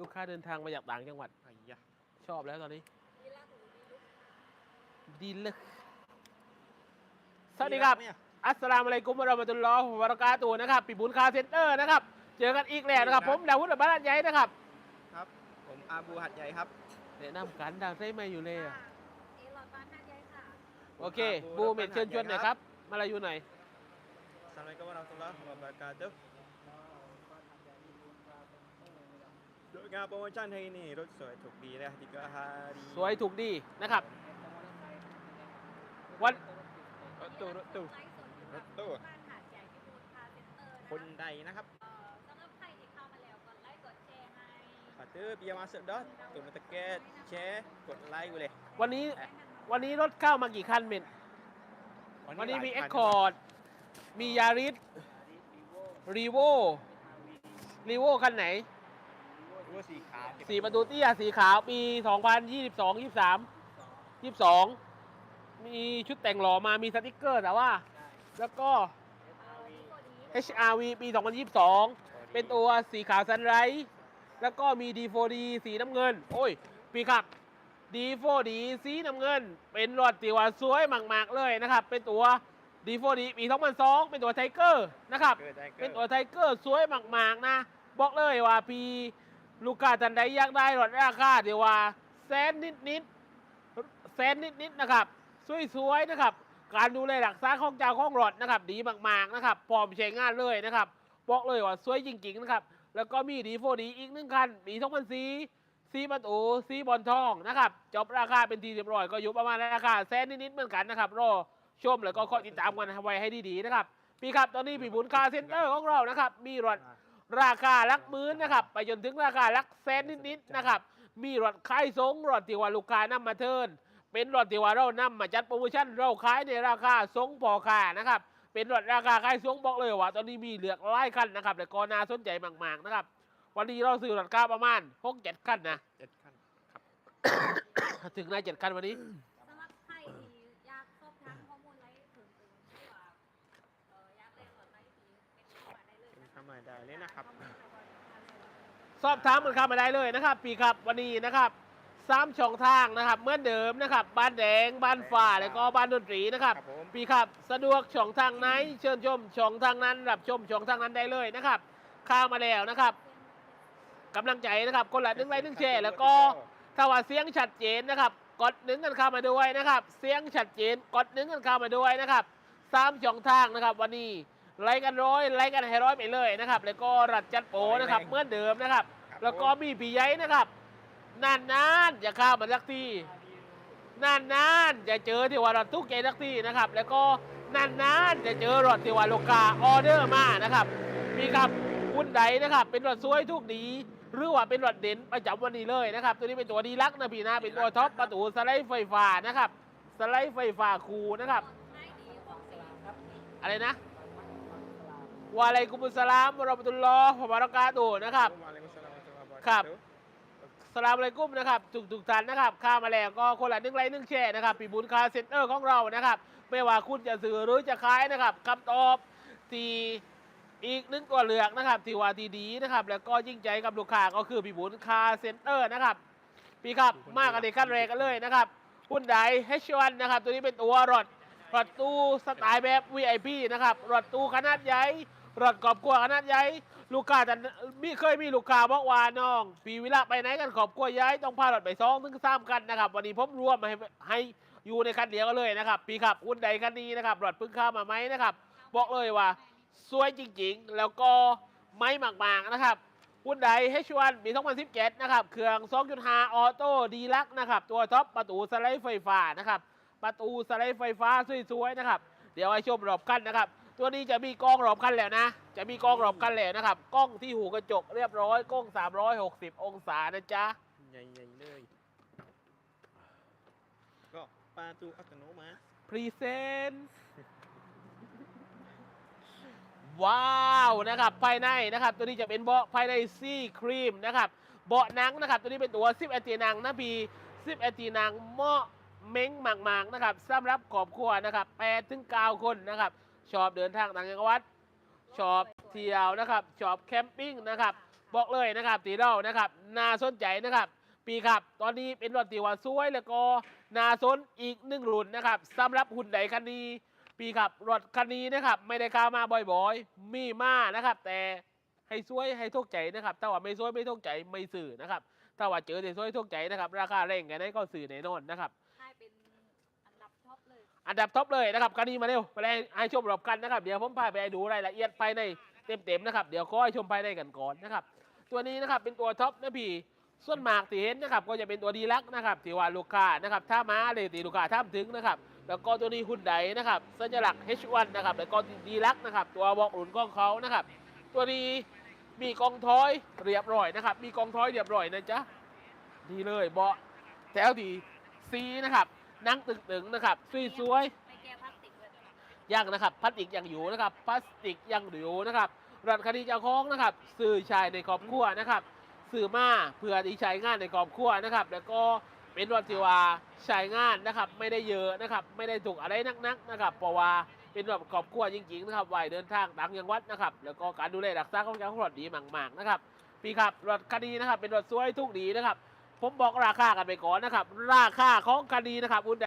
ลูกค้าเดินทางมาจากต่างจังหวัดไอ้ยะชอบแล้วตอนนี้ดีเลยสวัสดีครับ เนี่ยอัสสลามุอะลัยกุมวะเราะมะตุลลอฮ์วะบะเราะกาตุฮ์นะครับปีบุญคาเซ็นเตอร์นะครับ เจอกันอีกแล้วนะครับ ผมดาวุฒิบ้านใหญ่นะครับครับ ผมอาบูหัดใหญ่ครับแนะนำกันดังได้ไหมอยู่เลยอะเอหลอดบานหน้าใหญ่ค่ะ โอเค บูเมดเชิญชวนหน่อยครับ มาลายูหน่อยสวัสดีครับวะเราะตุลลอฮ์วะบะเราะกาตุฮ์โดย งานโปรโมชั่นให้นี่รถสวยถูกดีและติกาฮารีสวยถูกดีนะครับ วันรถตู้รถตู้ไลฟ์สดอยู่รกับถตู้บ้านหาดใหญ่พิบูลคาเซ็นเตอร์นะคนคะใดนะครับเอ่อสำหรับใครที่เข้ามาแล้วกดไลค์กดแชร์ให้ขาตื้อเบียร์มาเสิร์ฟดอทตุ่มตะเกตแชร์กดไลค์ไปเลย วันนี้วันนี้รถเข้ามากี่คันเมนวันนี้มีเอ็กคอร์ดมียาริสรีโวรีโวคันไหนรู้ ว่าสีขาวสีประตูเตี้ยสีขาวปี2022 23 22มีชุดแต่งหล่อมามีสติกเกอร์แต่ว่า แล้วก็ HRV ปี 2022 เป็นตัวสีขาวซันไรส์แล้วก็มี D4D สีน้ำเงิน โอ้ยพี่ครับ D4D สีน้ำเงิน เป็นรถตีว่าสวยมาก ๆ เลยนะครับ เป็นตัว D4D ปี 2002 เป็นตัวไทเกอร์นะครับเกิดได้เกิเป็นดตัวไทเกอร์สวยมาก ๆ นะ บอกเลยว่าพี่ ลูกค้าท่านใดอยากได้รถราคาเดี๋ยวว่าแสนนิดๆแสนนิดๆนะครับ สวยๆนะครับ การดูแลรักษาของเจ้าของรถนะครับ ดีมากๆนะครับพร้อมใช้งานเลยนะครับบอกเลยว่าสวยจริงๆนะครับ แล้วก็มีดีโฟดีอีกหนึ่งคันปี2004สีประตูสีบอลทองนะครับจบราคาเป็นทีเรียบร้อยก็อยู่ประมาณราคาแสนนิดๆเหมือนกันนะครับรอชมแล้วก็คอยติดตามกันไว้ให้ดีๆนะครับ พี่ครับตอนนี้พี่บุญคาเซ็นเตอร์ของเรานะครับ มีรถ ราคาหลักหมื่นนะครับ ไปจนถึงราคาหลักแสนนิดๆนะครับ มีรถขายทรงรถที่ว่าลูกค้านำมาเทิร์นเป็นรถที่ว่าเรานำมาจัดโปรโมชั่นเราขายในราคาทรงพอค่านะครับ เป็นรถราคาขายทรงบอกเลยว่า ตอนนี้มีเหลือกหลายคันนะครับแต่ก็น่าสนใจมากๆนะครับ วันนี้เราซื้อรถกล้าประมาณหกเจ็ดคันนะเจ็ดขั้นถึงในเจ็ดคันวันนี้ เลยนะครับ สอบถามมันเข้ามาได้เลยนะครับ ปีครับวันนี้นะครับสามช่องทางนะครับเหมือนเดิมนะครับ บ้านแดงบ้านฝ่าแล้วก็บ้านดนตรีนะครับ ครับผม ปีครับสะดวกช่องทางไหน เชิญชมช่องทางนั้นรับชมช่องทางนั้นได้เลยนะครับเข้ามาแล้วนะครับกำลังใจนะครับคนละหนึ่งไลค์หนึ่งแชร์แล้วก็ ถ้าว่าเสียงชัดเจนนะครับกดหนึ่งกันเข้ามาด้วยนะครับ เสียงชัดเจนกดหนึ่งกันเข้ามาด้วยนะครับสามช่องทางนะครับ วันนี้ ไลค์กันร้อยไลค์กันให้ร้อยไปเลยนะครับ แล้วก็รัดจัดโปรนะครับเหมือนเดิมนะครับครับแล้วก็มีปีใหญ่นะครับนานๆจะเข้ามาสักทีนานๆจะเจอที่ว่ารถทุกใจสักทีนะครับ แล้วก็นานๆจะเจอรถที่ว่าลูกค้าออเดอร์มานะครับ มีครับคุณใดนะครับ เป็นรถสวยทุกดีหรือว่าเป็นรถเด่นประจำวันนี้เลยนะครับ ตัวนี้เป็นตัวดีลักษณ์นะพี่นะเป็นตัวท็อปประตูสไลด์ไฟฟ้านะครับ สไลด์ไฟฟ้าคูลนะครับง่ายดีของสีครับ อะไรนะ วะอะลัยกุมุสสลามวะเราะมะตุลลอฮ์วะบะเราะกาตุฮ์นะครับวะอะลัยกุมสลามวะเราะห์มะตุลลอฮ์วะบะเกาตุฮ์ครับ สลามอะลัยกุมนะครับทุกทุกท่านนะครับข้ามาแล้วก็คนละหนึ่งไลค์หนึ่งแชร์นะครับปีบุญคาเซ็นเตอร์ของเรานะครับ ไม่ว่าคุณจะซื้อหรือจะขายนะครับคำตอบที่อีกหนึ่งตัวเลือกนะครับที่ว่าที่ดีนะครับ แล้วก็ยิ่งใจกับลูกค้าก็คือปีบุญคาเซ็นเตอร์นะครับพี่ครับมากกันในขั้นแรกกันเลยนะครับหุ้นได H1 นะครับ ตัวนี้เป็นตัวรถรถตู้สไตล์แบบ VIP นะครับรถตู้ขนาดใหญ่ รถกอบกลัวขนาดใหญ่ลูกค้าแต่มีเคยมีลูกค้าบอกว่าน้อง ปีเวลาไปไหนกันขอบกลัวย้ายต้องพารถไปสองถึงสามกันนะครับ วันนี้ผมรวมมาให้ให้อยู่ในคันเดียวกันเลยนะครับ ปีขับหุ้นใดคันนี้นะครับรถพิ่งเข้ามาไหมนะครับ บอกเลยว่า สวยจริงๆ แล้วก็ไม่หมากๆนะครับหุ้นใด H1 ปี 2017 นะครับ เครื่อง 2.5 ออโต้ดีลักนะครับ ตัวท็อปประตูสไลด์ไฟฟ้านะครับ ประตูสไลด์ไฟฟ้าสวยๆนะครับ เดี๋ยวให้ชมรอบคันนะครับ ตัวนี้จะมีกล้องรอบคันแล้วนะ จะมีกล้องรอบคันแล้วนะครับ กล้องที่หูกระจกเรียบร้อย กล้อง 360 องศานะจ๊ะ ใหญ่ๆเลย ก็ประตูอัตโนมัติพรีเซนต์ว้าวนะครับภายในนะครับ ตัวนี้จะเป็นเบาะภายในซี่ครีมนะครับ เบาะหนังนะครับ ตัวนี้เป็นตัวซิปแอตีนังนะพี่ซิปแอตีนังเหมาะเม้งหมากๆนะครับสำหรับครอบครัวนะครับแปดถึงเก้าคนนะครับ ชอบเดินทางต่างจังหวัดชอบเที่ยวนะครับชอบแคมปิ้งนะครับ บอกเลยนะครับตีเรานะครับน่าสนใจนะครับ ปีครับ ตอนนี้เป็นรถตีว่าสวยแล้วก็น่าสนอีกหนึ่งรุ่นนะครับสำหรับหุ่นใดคันนี้ ปีครับรถคันนี้นะครับ ไม่ได้ข้ามาบ่อยๆ มีมานะครับ แต่ให้สวยให้ทุกใจนะครับถ้าว่าไม่สวยไม่ทุกใจไม่สื่อนะครับถ้าว่าเจอแต่สวยทุกใจนะครับ ราคาแรงกันได้ก็สื่อแน่นอนนะครับ ให้เป็นอันดับท็ อันดับท็อปเลยนะครับคันนี้มาเร็วไปเลยให้ชมรอบกันนะครับ เดี๋ยวผมพาไปดูรายละเอียดภายในเต็มๆนะครับ เดี๋ยวขอให้ชมภายในกันก่อนนะครับ ตัวนี้นะครับเป็นตัวท็อปนะพี่ส่วนมากที่เห็นนะครับก็จะเป็นตัวดีลักนะครับที่ว่าลูกค้านะครับถ้ามาเลยตีลูกค้าท่ามถึงนะครับแล้วก็ตัวนี้หุ่นใดนะครับสัญลักษณ์ H1 นะครับแล้วก็ดีลักนะครับตัวบอกอุ่นกองเขานะครับ ตัวนี้มีกองท้อยเรียบร้อยนะครับ มีกองท้อยเรียบร้อยนะจ๊ะดีเลยเบาะแถวดีซีนะครับ นั่งตึงๆนะครับสวยๆไม่แก้พลาสติกเลยยังนะครับพลาสติกยังอยู่นะครับพลาสติกยังอยู่นะครับรัฐคดีเจ้าของนะครับสื่อชายในครอบครัวนะครับสื่อมาเพื่อที่ใช้งานในครอบครัวนะครับ แล้วก็เป็นรถที่ว่าใช้งานนะครับ ไม่ได้เยอะนะครับ ไม่ได้ถูกอะไรนักๆนะครับเพราะว่าเป็นรถครอบครัวจริงๆนะครับไว้เดินทางต่างจังหวัดนะครับ แล้วก็การดูแลรักษาของเจ้าของรถดีมากๆนะครับพี่ครับรถคันนี้นะครับ เป็นรถสวยทุกดีนะครับ ผมบอกราคากันไปก่อนนะครับ ราคาของคดีนะครับคุณ